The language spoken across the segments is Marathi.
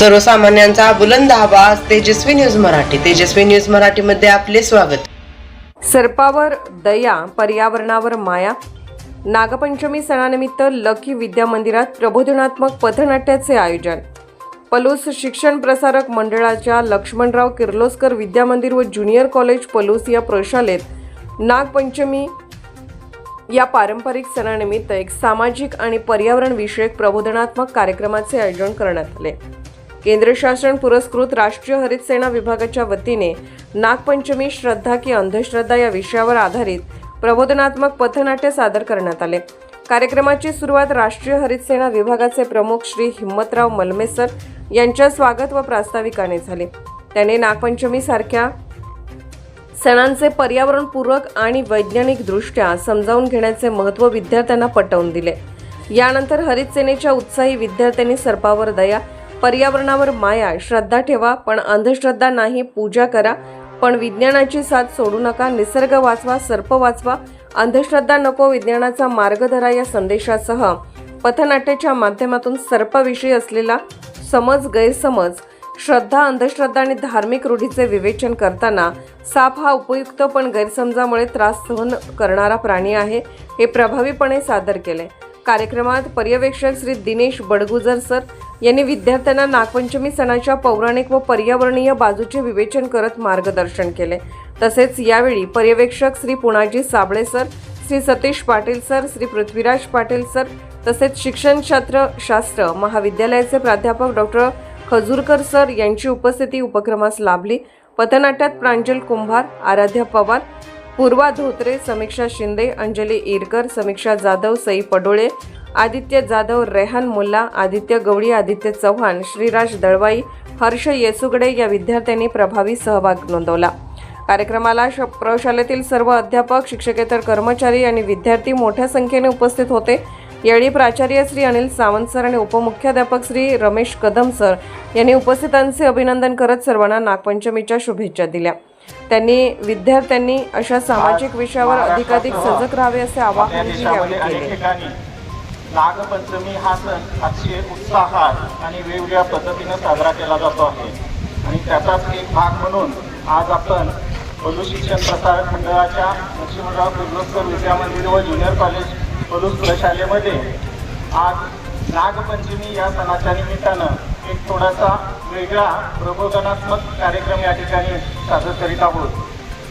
सर्वसामान्यांचा बुलंद आवाज तेजस्वी न्यूज मराठी. तेजस्वी न्यूज मराठीमध्ये आपले स्वागत. सर्पावर दया पर्यावरणावर माया. नागपंचमी सणानिमित्त लकी विद्या मंदिरात प्रबोधनात्मक पथनाट्याचे आयोजन. पलूस शिक्षण प्रसारक मंडळाच्या लक्ष्मणराव किर्लोस्कर विद्या मंदिर व ज्युनियर कॉलेज पलूस या प्रशालेत नागपंचमी या पारंपरिक सणानिमित्त एक सामाजिक आणि पर्यावरण विषयक प्रबोधनात्मक कार्यक्रमाचे आयोजन करण्यात आले. केंद्र शासन पुरस्कृत राष्ट्रीय हरित सेना विभागाच्या वतीने नागपंचमी श्रद्धा की अंधश्रद्धा या विषयावर आधारित प्रबोधनात्मक पथनाट्य सादर करण्यात आले. कार्यक्रमाची सुरुवात राष्ट्रीय हरित सेना विभागाचे प्रमुख श्री हिम्मतराव मलमेसर यांच्या स्वागत व प्रास्ताविकाने झाले. त्याने नागपंचमी सारख्या सणांचे पर्यावरणपूरक आणि वैज्ञानिकदृष्ट्या समजावून घेण्याचे महत्त्व विद्यार्थ्यांना पटवून दिले. यानंतर हरित सेनेच्या उत्साही विद्यार्थ्यांनी सर्पावर दया पर्यावरणावर माया श्रद्धा ठेवा पण अंधश्रद्धा नाही पूजा करा. पण विज्ञानाची साथ सोडू नका निसर्ग वाचवा सर्प वाचवा. अंधश्रद्धा नको विज्ञानाचा मार्ग धरा या संदेशासह. पथनाट्याच्या माध्यमातून सर्पाविषयी असलेला समज गैरसमज श्रद्धा अंधश्रद्धा आणि धार्मिक रूढीचे विवेचन करताना साप हा उपयुक्त पण गैरसमजामुळे त्रास सहन करणारा प्राणी आहे हे प्रभावीपणे सादर केले. कार्यक्रमात पर्यवेक्षक श्री दिनेश बडगुजर सर यांनी विद्यार्थ्यांना नागपंचमी सणाच्या पौराणिक व पर्यावरणीय बाजूचे विवेचन करत मार्गदर्शन केले. तसेच यावेळी पर्यवेक्षक Shri Punaji Sable sir Shri Satish Patil sir Shri Prithviraj Patil sir तसेच शिक्षणशास्त्र शास्त्र महाविद्यालयाचे प्राध्यापक डॉक्टर खजूरकर सर यांची उपस्थिती उपक्रमास लाभली. पथनाट्यात प्रांजल कुंभार आराध्या पवार पूर्वा धोत्रे समीक्षा शिंदे अंजली इरकर समीक्षा जाधव सई पडोळे आदित्य जाधव रेहान मुल्ला आदित्य गवळी आदित्य चव्हाण श्रीराज दळवाई हर्ष येसुगडे या विद्यार्थ्यांनी प्रभावी सहभाग नोंदवला. कार्यक्रमाला श प्रशालेतील सर्व अध्यापक शिक्षकेतर कर्मचारी आणि विद्यार्थी मोठ्या संख्येने उपस्थित होते. यावेळी प्राचार्य श्री अनिल सावंत सर आणि उपमुख्याध्यापक श्री रमेश कदम सर यांनी उपस्थितांचे अभिनंदन करत सर्वांना नागपंचमीच्या शुभेच्छा दिल्या. त्यांनी विद्यार्थ्यांनी अशा सामाजिक विषयावर अधिकाधिक सजग राहावे असे आवाहन यावेळी केले. नागपंचमी हा सण अतिशय उत्साहात आणि वेगवेगळ्या पद्धतीनं साजरा केला जातो आहे. आणि त्याचाच एक भाग म्हणून आज आपण पलू शिक्षण प्रसारक मंडळाच्या लक्ष्मणराव किर्लोस्कर विद्या मंदिर व ज्युनियर कॉलेज पलूस प्रशालेमध्ये आज नागपंचमी या सणाच्या निमित्तानं एक थोडासा वेगळा प्रबोधनात्मक कार्यक्रम या ठिकाणी सादर करीत आहोत.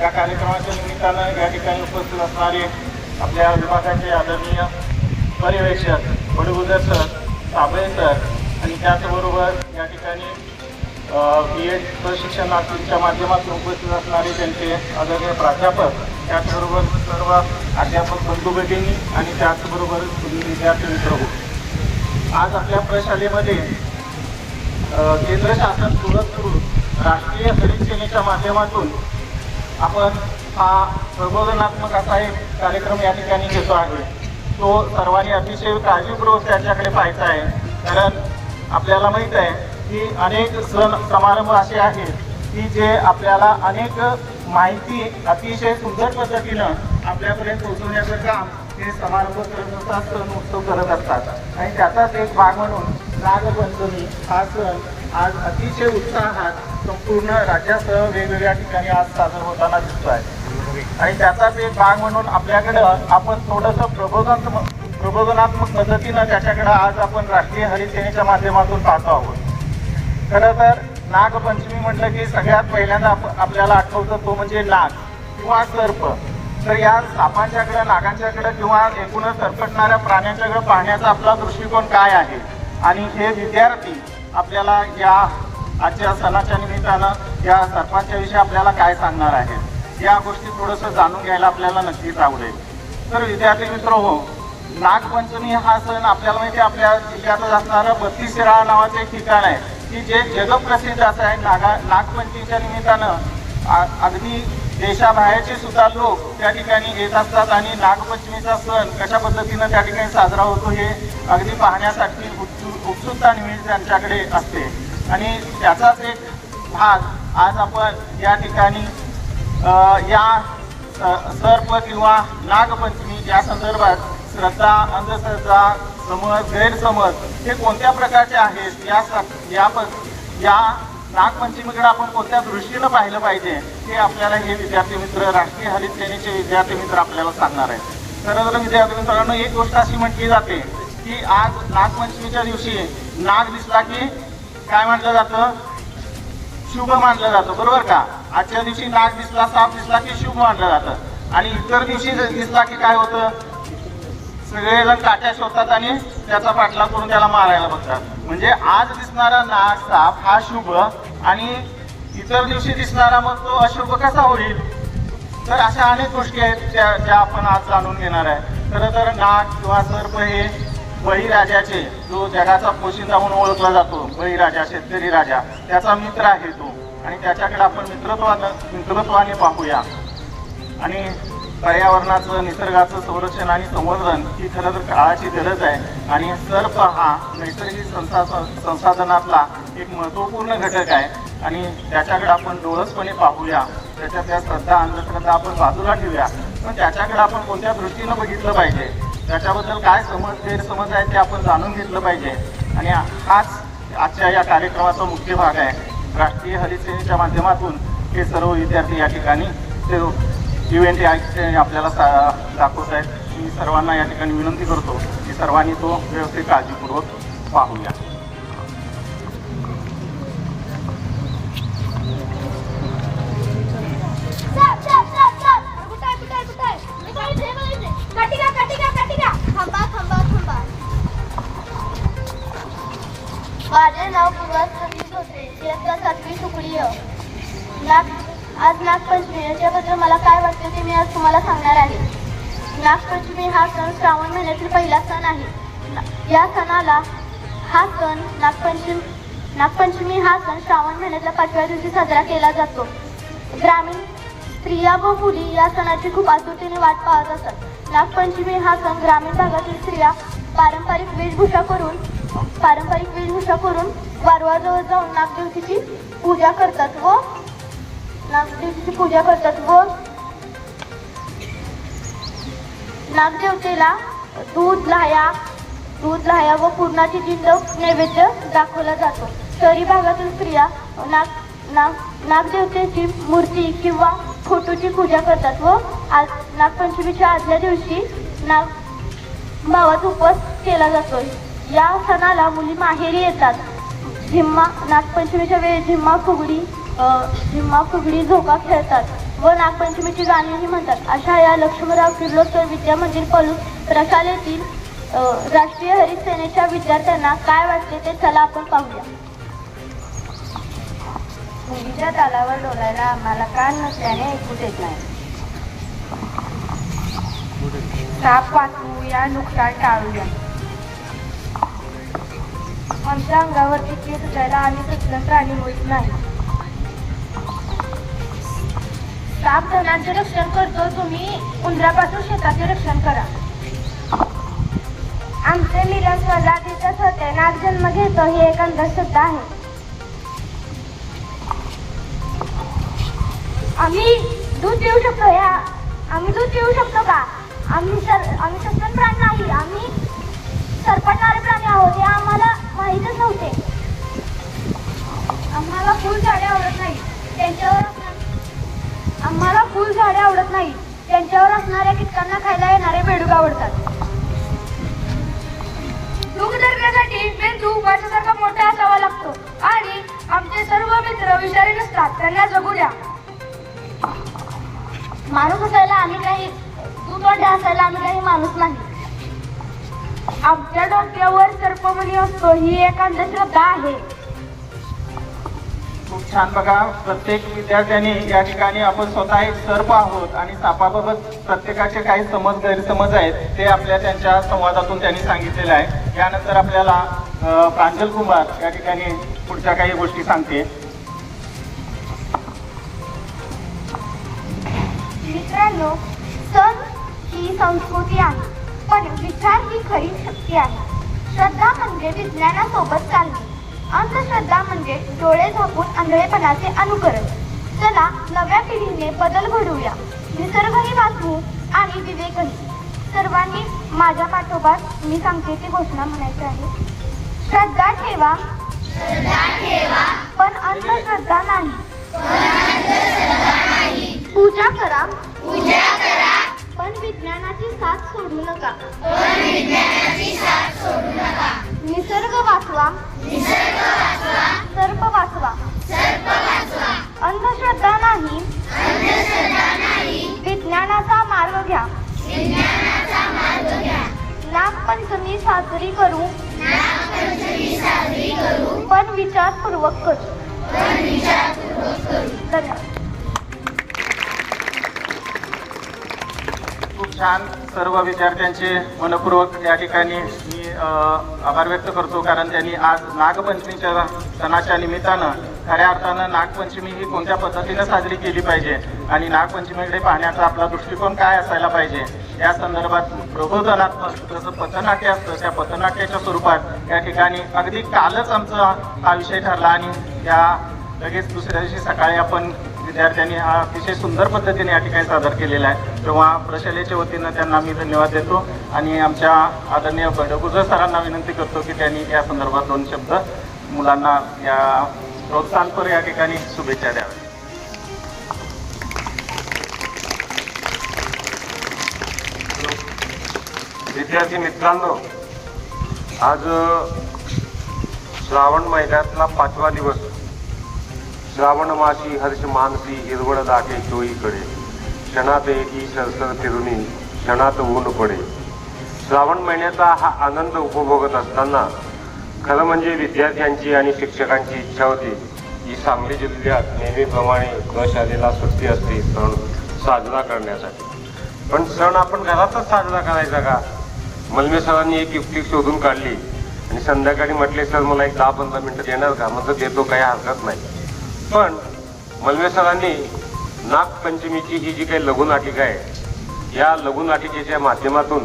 या कार्यक्रमाच्या निमित्तानं या ठिकाणी उपस्थित असणारे आपल्या विभागाचे आदरणीय पर्यवेक्षक बडगुजर सर साबळे सर आणि त्याचबरोबर या ठिकाणी बी एड प्रशिक्षणाच्या माध्यमातून उपस्थित असणारे त्यांचे आदरणीय प्राध्यापक त्याचबरोबर सर्व अध्यापक बंधू भगिनी आणि त्याचबरोबर तुम्ही विद्यार्थी मित्र हो. आज आपल्या प्रशालेमध्ये केंद्र शासन पुरस्कृत राष्ट्रीय हरित सेनेच्या माध्यमातून आपण हा प्रबोधनात्मक असा एक कार्यक्रम या ठिकाणी घेतो आहे. तो सर्वांनी अतिशय काळजीपूर्वक त्याच्याकडे पाहायचा आहे. कारण आपल्याला माहीत आहे की अनेक सण समारंभ असे आहेत की जे आपल्याला अनेक माहिती अतिशय सुंदर पद्धतीनं आपल्यापर्यंत पोहोचवण्याचं काम हे समारंभ करत असतात सण उत्सव करत असतात. आणि त्याचाच एक भाग म्हणून नागपंचमी हा सण आज अतिशय उत्साहात संपूर्ण राज्यासह वेगवेगळ्या ठिकाणी आज साजरा होताना दिसतो आहे आणि त्याचाच एक भाग म्हणून आपल्याकडं आपण थोडंसं प्रबोधनात्मक प्रबोधनात्मक पद्धतीनं त्याच्याकडं आज आपण राष्ट्रीय हरिसेनेच्या माध्यमातून पाहतो आहोत. खरं तर नागपंचमी म्हटलं की सगळ्यात पहिल्यांदा आप- आपल्याला आठवतं तो म्हणजे नाग किंवा सर्प. तर या सापांच्याकडे नागांच्याकडे किंवा एकूणच सरपटणाऱ्या प्राण्यांच्याकडे पाहण्याचा आपला दृष्टिकोन काय आहे? आणि हे विद्यार्थी आपल्याला या आजच्या सणाच्या निमित्तानं या सर्पांच्या विषयी आपल्याला काय सांगणार आहेत? या गोष्टी थोडंसं जाणून घ्यायला आपल्याला नक्कीच आवडेल. तर विद्यार्थी मित्र हो नागपंचमी हा सण आपल्याला माहिती आहे आपल्या जिल्ह्यातच असणारं बत्तीस शिराळा नावाचं एक ठिकाण आहे की जे जगप्रसिद्ध असं आहे. नागा नागपंचमीच्या निमित्तानं अगदी देशाबाहेरचे सुद्धा लोक त्या ठिकाणी येत असतात आणि नागपंचमीचा सण कशा पद्धतीनं त्या ठिकाणी साजरा होतो हे अगदी पाहण्यासाठी उत्सुक उत्सुकता नेहमी त्यांच्याकडे असते. आणि त्याचाच एक भाग आज आपण या ठिकाणी या स- सर्प किंवा नागपंचमी या संदर्भात श्रद्धा अंधश्रद्धा समज गैरसमज हे कोणत्या प्रकारचे आहेत? या या या नागपंचमीकडे आपण कोणत्या दृष्टीनं पाहिलं पाहिजे? हे आपल्याला हे विद्यार्थी मित्र राष्ट्रीय हरित सेनेचे विद्यार्थी मित्र आपल्याला सांगणार आहेत. खरं तर विद्यार्थी मित्रांनो एक गोष्ट अशी म्हटली जाते की आज नागपंचमीच्या दिवशी नाग दिसला की काय म्हटलं जातं? शुभ मानलं जातं. बरोबर का? आजच्या दिवशी नाग दिसला साप दिसला की शुभ मानलं जातं. आणि इतर दिवशी दिसला की काय होतं? सगळेजण काट्या शोधतात आणि त्याचा पाठला करून त्याला मारायला बघतात. म्हणजे आज दिसणारा नाग साप हा शुभ आणि इतर दिवशी दिसणारा मग तो अशुभ कसा होईल? तर अशा अनेक गोष्टी आहेत ज्या ज्या आपण आज जाणून घेणार आहे. खरं तर नाग किंवा सर्प हे बळीराजाचे जो जगाचा पोशिंदा म्हणून ओळखला जातो बळीराजा शेतकरी राजा त्याचा मित्र आहे तो. आणि त्याच्याकडे आपण मित्रत्वानं मित्रत्वाने पाहूया. आणि पर्यावरणाचं निसर्गाचं संरक्षण आणि संवर्धन ही खरं तर काळाची गरज आहे. आणि सर्प हा नैसर्गिक संसा संसाधनातला एक महत्त्वपूर्ण घटक आहे. आणि त्याच्याकडे आपण डोळसपणे पाहूया. त्याच्यातल्या श्रद्धा अंधश्रद्धा आपण बाजूला ठेवूया. पण त्याच्याकडे आपण कोणत्या दृष्टीनं बघितलं पाहिजे? त्याच्याबद्दल काय समज गैरसमज आहे ते आपण जाणून घेतलं पाहिजे. आणि हाच आजच्या या कार्यक्रमाचा मुख्य भाग आहे. राष्ट्रीय हरित सेनेच्या माध्यमातून हे सर्व विद्यार्थी या ठिकाणी ते इव्हेंट या आपल्याला सा दाखवत आहेत. मी सर्वांना या ठिकाणी विनंती करतो की सर्वांनी तो व्यवस्थित काळजीपूर्वक पाहूया. माझे नाव इयत्ता सातवी तुकडी अ. नाग आज नागपंचमी याच्याबद्दल मला काय वाटतं ते मी आज तुम्हाला सांगणार आहे. नागपंचमी हा सण श्रावण महिन्यातील पहिला सण आहे. ना- या सणाला हा सण नागपंचमी नागपंचमी हा सण श्रावण महिन्यातल्या पाचव्या दिवशी साजरा केला जातो. ग्रामीण स्त्रिया व मुली या सणाची खूप आतुरतेने वाट पाहत असतात नागपंचमी हा सण ग्रामीण भागातील स्त्रिया पारंपरिक वेशभूषा करून पारंपरिक वेशभूषा करून वारवाजवळ जाऊन नागदेवतेची पूजा करतात व नागदेवतीची पूजा करतात व नागदेवतेला दूध लाह्या दूध लाह्या व पूर्णाची दिंड नैवेद्य दाखवला जातो. शहरी भागातील स्त्रिया नाग नाग नागदेवतेची मूर्ती किंवा फोटोची पूजा करतात व आज नागपंचमीच्या आदल्या दिवशी नाग भावाचा उपवास केला जातो या सणाला मुली माहेरी येतात. झिम्मा नागपंचमीच्या वेळी झिम्मा फुगडी झिम्मा फुगडी झोका खेळतात व नागपंचमीची गाणीही म्हणतात. अशा या लक्ष्मणराव किर्लोस्कर विद्या मंदिर पलूस प्रशालेतील राष्ट्रीय हरित सेनेच्या विद्यार्थ्यांना काय वाटते ते चला आपण पाहूया. मुलीच्या तालावर डोलायला आम्हाला कान नसल्याने ऐकूच येत नाही. साप वाचू या नुकसान टाळूया. आमच्या अंगावरती केस उठायला आम्ही सक्षम प्राणी होत नाही. साप धनाचे रक्षण करतो तुम्ही उंदरापासून शेताचे रक्षण करा. आमचे मिलन स्वतः तिथंच होते नाग जन्म घेतो ही एक अंधश्रद्धा आहे. आम्ही दूध पिऊ शकतो या. आम्ही दूध देऊ शकतो का? आम्ही सर आम्ही सस्तन प्राणी नाही आम्ही सरपटणारे प्राणी आहोत हे आम्हाला माहीतच नव्हते. आम्हाला फुल झाडे आवडत नाही त्यांच्यावर आम्हाला फुल झाडे आवडत नाही त्यांच्यावर असणाऱ्या कीटकांना खायला येणारे बेडूक आवडतात. दूध धरण्यासाठी मेंदू माझ्यासारखा मोठा असावा लागतो. आणि आमचे सर्व मित्र विषारी नसतात. त्यांना जगू द्या. माणूस असायला आम्ही काही दूध वाटा असायला आम्ही काही माणूस नाही. आमच्या डोक्यावर सर्पमणी असतो ही एक अंधश्रद्धा आहे. खूप छान बघा प्रत्येक विद्यार्थ्यांनी या ठिकाणी आपण स्वतः एक सर्प आहोत आणि सापाबाबत प्रत्येकाचे काही समज गैरसमज आहेत ते आपल्या त्यांच्या संवादातून त्यांनी सांगितलेलं आहे. यानंतर आपल्याला प्रांजल कुंभार या ठिकाणी पुढच्या काही गोष्टी सांगते. मित्रांनो सण ही संस्कृती आहे. खरी शक्ती आहे. श्रद्धा म्हणजे विज्ञानासोबत चालणे. अंधश्रद्धा म्हणजे डोळे झाकून आंधळेपणाचे अनुकरण. चला नव्या पिढीने बदल घडवूया. निसर्गही वाचवू आणि विवेकही. सर्वांनी माझ्या पाठोपाठ मी सांगते ती घोषणा म्हणायची आहे. श्रद्धा ठेवा. पण अंधश्रद्धा नाही. विचारपूर्वक करू. खूप छान सर्व विद्यार्थ्यांचे मनपूर्वक या ठिकाणी मी आभार व्यक्त करतो कारण त्यांनी आज नागपंचमीच्या सणाच्या निमित्तानं खऱ्या अर्थानं नागपंचमी ही कोणत्या पद्धतीनं साजरी केली पाहिजे आणि नागपंचमीकडे पाहण्याचा आपला दृष्टिकोन काय असायला पाहिजे? या संदर्भात प्रबोधनात्मक जसं पथनाट्य असतं त्या पथनाट्याच्या स्वरूपात या ठिकाणी अगदी कालच आमचा हा विषय ठरला आणि या लगेच दुसऱ्या दिवशी सकाळी आपण विद्यार्थ्यांनी हा अतिशय सुंदर पद्धतीने या ठिकाणी सादर केलेला आहे. तेव्हा प्रशालेच्या वतीनं त्यांना मी धन्यवाद देतो आणि आमच्या आदरणीय बडगुजर सरांना विनंती करतो की त्यांनी या संदर्भात दोन शब्द मुलांना या प्रोत्साहनपर या ठिकाणी शुभेच्छा द्याव्या विद्यार्थी मित्रांनो आज श्रावण महिन्यातला पाचवा दिवस. श्रावण मासी हर्ष मानसी हिरवळ दाटे चोईकडे क्षणात एकी सरसर फिरुनी क्षणात ऊन पडे. श्रावण महिन्याचा हा आनंद उपभोगत असताना खरं म्हणजे विद्यार्थ्यांची आणि शिक्षकांची इच्छा होती की सांगली जिल्ह्यात नेहमीप्रमाणे क शालेला सुट्टी असते सण साजरा करण्यासाठी. पण सण आपण घरातच साजरा करायचा का? मलमे सरांनी एक युक्ती शोधून काढली आणि संध्याकाळी म्हटले सर मला एक दहा पंधरा मिनिटं देणार का? म्हणजे देतो काही हरकत नाही. पण मलमे सरांनी नागपंचमीची ही जी काही लघुनाटिका आहे या लघुनाटिकेच्या माध्यमातून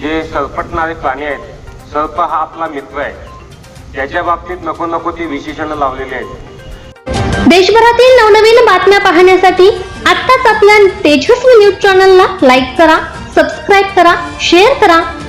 जे सरपटणारे प्राणी आहेत सर्प हा आपला मित्र आहे. त्याच्या बाबतीत नको नको ती विशेषणं लावलेली आहेत. देशभरातील नवनवीन बातम्या पाहण्यासाठी आत्ताच आपल्या तेजस्वी न्यूज चॅनलला लाईक करा सबस्क्राईब करा शेअर करा